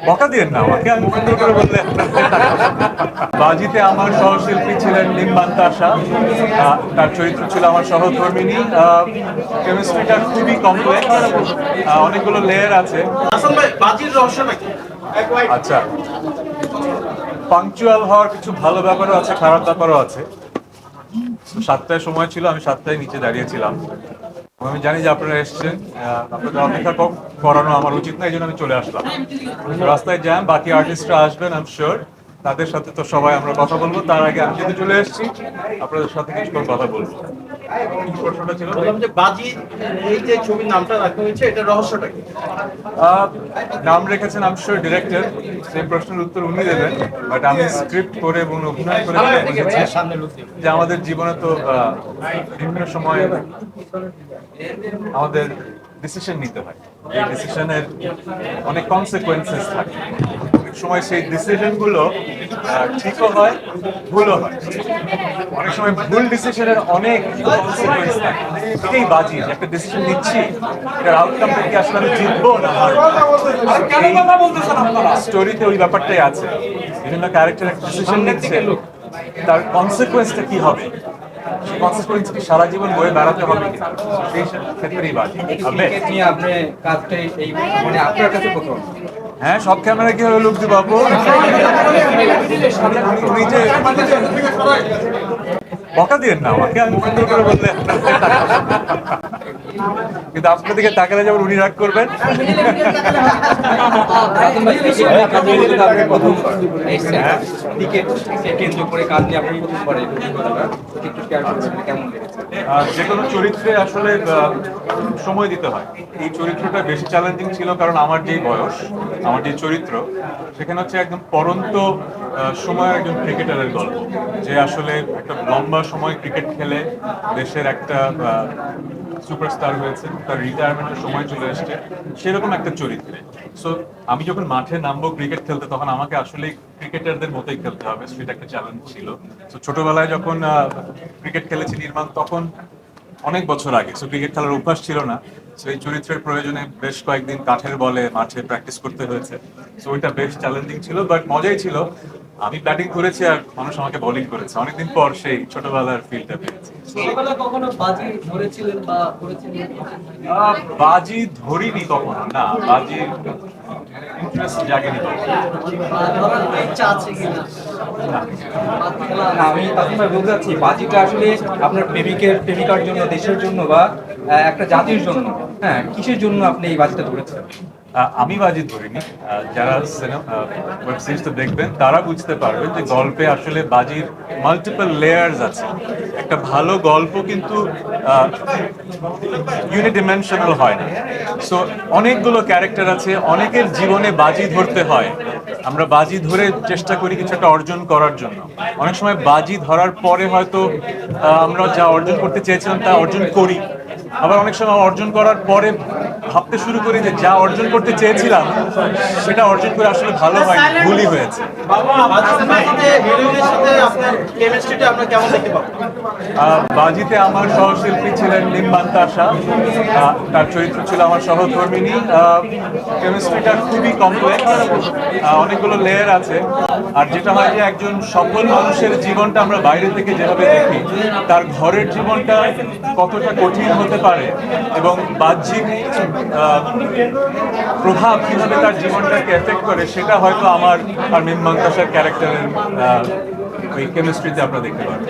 বকা দিয়ে না আমাকে আমি সুন্দর করে বললে বাজিতে আমার সহশিল্পী ছিলেন নিম্বান্তা আশা আহ, তার চরিত্র ছিল আমার সহধর্মিনী। কেমিস্ট্রিটা খুবই কমপ্লেক্স অনেকগুলো লেয়ার আছে। বাজির রহস্যটা কি আচ্ছা। পাংচুয়াল হওয়ার কিছু ভালো ব্যাপারও আছে খারাপ ব্যাপারও আছে। সাতটায় সময় ছিল আমি সাতটায় নিচে দাঁড়িয়েছিলাম আমি জানি যে আপনারা এসছেন আপনাদের অপেক্ষা করানো আমার উচিত না এই জন্য আমি চলে আসলাম। রাস্তায় জ্যাম বাকি আর্টিস্টরা আসবেন আই এম শিওর তাদের সাথে তো সবাই আমরা কথা বলব। তার আগে আমি যেহেতু চলে এসেছি, আপনাদের সাথে কিছুক্ষণ কথা বলব। কি প্রশ্নটা ছিল বললাম যে বাজি এই যে ছবির নামটা রাখা এটা রহস্যটা কি? আহ, নাম রেখেছেন আমি ডিরেক্টর সেই প্রশ্নের উত্তর উনি দেবেন বাট আমি স্ক্রিপ্ট করে এবং অভিনয় করে বুঝেছি যে আমাদের জীবনে তো আহ, বিভিন্ন সময় আমাদের ডিসিশন নিতে হয়। এই ডিসিশনের অনেক কনসিকুয়েন্সেস থাকে। অনেক সময় সেই ডিসিশনগুলো ঠিকও হয় ভুলও হয়। অনেক সময় ভুল ডিসিশনের অনেক কনসিকুয়েন্স থাকে। এটাই বাজি একটা ডিসিশন নিচ্ছি এটার আউটকামটা কি আসলে আমি জিতবো না স্টোরিতে ওই ব্যাপারটাই আছে। বিভিন্ন ক্যারেক্টার একটা ডিসিশন নিচ্ছে তার কনসিকুয়েন্সটা কি হবে? সারা জীবন বয়ে বেড়াতে হবে সেই ক্ষেত্রেই বাজি। আপনি কাজটা এই মানে আপনার কাছে প্রথম হ্যাঁ সব ক্যামেরা কি লুক দিব আপু উনি যে বকা দিয়ে না আমাকে আমি সুন্দর করে বললে কিন্তু আপনার দিকে তাকালে যেমন উনি রাগ করবেন। আর যে কোনো চরিত্রে আসলে সময় দিতে হয়। এই চরিত্রটা বেশি চ্যালেঞ্জিং ছিল কারণ আমার যেই বয়স আমার যে চরিত্র সেখানে হচ্ছে একদম পরন্ত আহ, সময়ের একজন ক্রিকেটারের গল্প। যে আসলে একটা লম্বা সময় ক্রিকেট খেলে দেশের একটা সুপারস্টার হয়েছে, তার রিটায়ারমেন্টের সময় চলে এসছে। সেরকম একটা চরিত্রে। সো আমি যখন মাঠে নামবো ক্রিকেট খেলতে, তখন আমাকে আসলে ক্রিকেটারদের মতোই খেলতে হবে, সেটা একটা চ্যালেঞ্জ ছিল। তো ছোটবেলায় যখন ক্রিকেট খেলেছি নির্মাণ, তখন অনেক বছর আগে সো ক্রিকেট খেলার অভ্যাস ছিল না। সো এই চরিত্রের প্রয়োজনে বেশ কয়েকদিন কাঠের বলে মাঠে প্র্যাকটিস করতে হয়েছে। সো ওইটা বেশ চ্যালেঞ্জিং ছিল বাট মজাই ছিল। আমি ব্যাটিং করেছি আর মানুষ আমাকে বোলিং করেছে। অনেকদিন পর সেই ছোটবেলার ফিল্ডটা পেয়েছি। বাজি ধরেছিলেন বা করেছিলেন? আহ, বাজি ধরিনি কখনো না বাজি ইন্টারেস্ট জাগেনি আমি তখন ভাই বলতে চাচ্ছি বাজিটা আসলে আপনার প্রেমিকের প্রেমিকার জন্য দেশের জন্য বা একটা জাতির জন্য হ্যাঁ কিসের জন্য আপনি এই বাজিটা ধরেছেন আমি বাজি ধরিনি। যারা ওয়েব সিরিজটা দেখবেন, তারা বুঝতে পারবে যে গল্পে আসলে বাজির মাল্টিপল লেয়ার্স আছে। একটা ভালো গল্প কিন্তু ইউনিডিমেনশনাল হয় না। সো অনেকগুলো ক্যারেক্টার আছে, অনেকের জীবনে বাজি ধরতে হয়। আমরা বাজি ধরে চেষ্টা করি কিছু একটা অর্জন করার জন্য। অনেক সময় বাজি ধরার পরে হয়তো আমরা যা অর্জন করতে চেয়েছিলাম তা অর্জন করি। আবার অনেক সময় অর্জন করার পরে ভাবতে শুরু করি যে যা অর্জন করতে চেয়েছিলাম, সেটা অর্জন করে আসলে ভালো হয়নি ভুলই হয়েছে। বাজিতে আমরা সহশিল্পী ছিলেন নিম্বান্তা আশা তার চরিত্র ছিল আমার সহধর্মিনী। কেমিস্ট্রিটা খুবই কমপ্লেক্স অনেকগুলো লেয়ার আছে। আর যেটা হয় যে একজন সফল মানুষের জীবনটা আমরা বাইরে থেকে যেভাবে দেখি, তার ঘরের জীবনটা কতটা কঠিন হতে পারে এবং বাহ্যিক প্রভাব কীভাবে তার জীবনটাকে এফেক্ট করে, সেটা হয়তো আমার আর মিম ক্যারেক্টারের ওই কেমিস্ট্রিতে আপনারা দেখতে পারেন